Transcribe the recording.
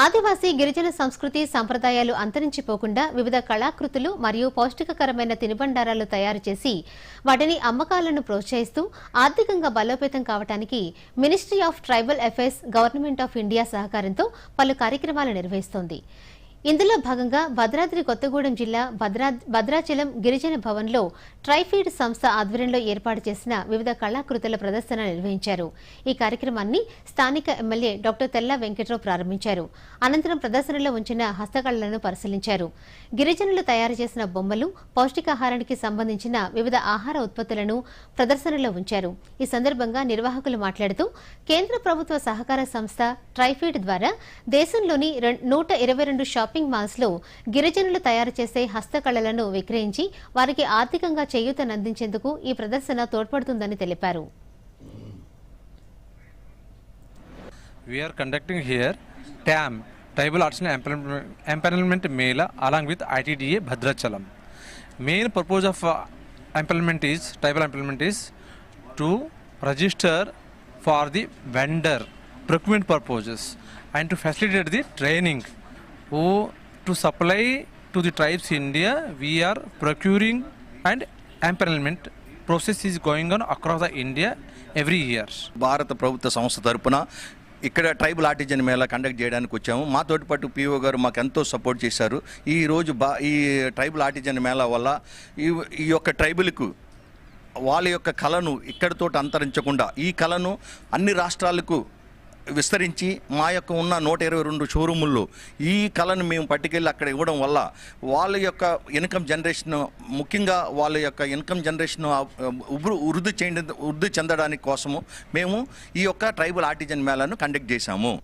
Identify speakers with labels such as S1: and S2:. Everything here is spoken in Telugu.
S1: ఆదివాసీ గిరిజన సంస్కృతి సంప్రదాయాలు అంతరించిపోకుండా వివిధ కళాకృతులు మరియు పౌష్టికకరమైన తినుబండారాలు తయారు చేసి వాటిని అమ్మకాలను ప్రోత్సహిస్తూ ఆర్థికంగా బలోపేతం కావడానికి ministry of tribal affairs government of India సహకారంతో పలు కార్యక్రమాలు నిర్వహిస్తోంది. ఇందులో భాగంగా భద్రాద్రి కొత్తగూడెం జిల్లా భద్రాచలం గిరిజన భవన్లో ట్రైఫీడ్ సంస్థ ఆధ్వర్యంలో ఏర్పాటు చేసిన వివిధ కళాకృతుల ప్రదర్శన నిర్వహించారు. ఈ కార్యక్రమాన్ని స్థానిక ఎమ్మెల్యే డాక్టర్ తెల్లా వెంకట్రావు ప్రారంభించారు. అనంతరం ప్రదర్శనలో ఉంచిన హస్తకళలను పరిశీలించారు. గిరిజనులు తయారు చేసిన బొమ్మలు పౌష్టికాహారానికి సంబంధించిన వివిధ ఆహార ఉత్పత్తులను ప్రదర్శనలో ఉంచారు. ఈ సందర్భంగా నిర్వాహకులు మాట్లాడుతూ కేంద్ర ప్రభుత్వ సహకార సంస్థ ట్రైఫీడ్ ద్వారా దేశంలోని నూట ఇరవై రెండు షాపింగ్ షాపింగ్ మాల్స్లో గిరిజనులు తయారు చేసే హస్తకళలను విక్రయించి వారికి ఆర్థికంగా చేయూతనందించేందుకు ఈ ప్రదర్శన తోడ్పడుతుందని తెలిపారు.
S2: Tribal arts empanelment mela along with ITDA Bhadrachalam main purpose of employment is tribal employment is to register for the vendor procurement purposes and to facilitate the training who to supply to the tribes India, we are procuring and empanelment process is going on across the India every year.
S3: భారత ప్రభుత్వ సంస్థ తరపున ఇక్కడ ట్రైబల్ ఆర్టిజన్ మేళా కండక్ట్ చేయడానికి వచ్చాము మా పాటు పిఓ గారు మాకు ఎంతో సపోర్ట్ చేశారు ఈ రోజు బా ఈ ట్రైబల్ ఆర్టిజన్ మేళా వల్ల ఈ ఈ యొక్క ట్రైబుల్కు వాళ్ళ యొక్క కళను ఇక్కడితో అంతరించకుండా ఈ కళను అన్ని రాష్ట్రాలకు విస్తరించి మా యొక్క ఉన్న నూట ఇరవై రెండు షోరూముల్లో ఈ కళను మేము పట్టుకెళ్ళి అక్కడ ఇవ్వడం వల్ల వాళ్ళ యొక్క ఇన్కమ్ జనరేషన్ ముఖ్యంగా వాళ్ళ యొక్క ఇన్కమ్ జనరేషన్ వృద్ధి చెంద వృద్ధి చెందడానికి కోసము మేము ఈ యొక్క ట్రైబల్ ఆర్టిజన్ మేళాను కండక్ట్ చేశాము.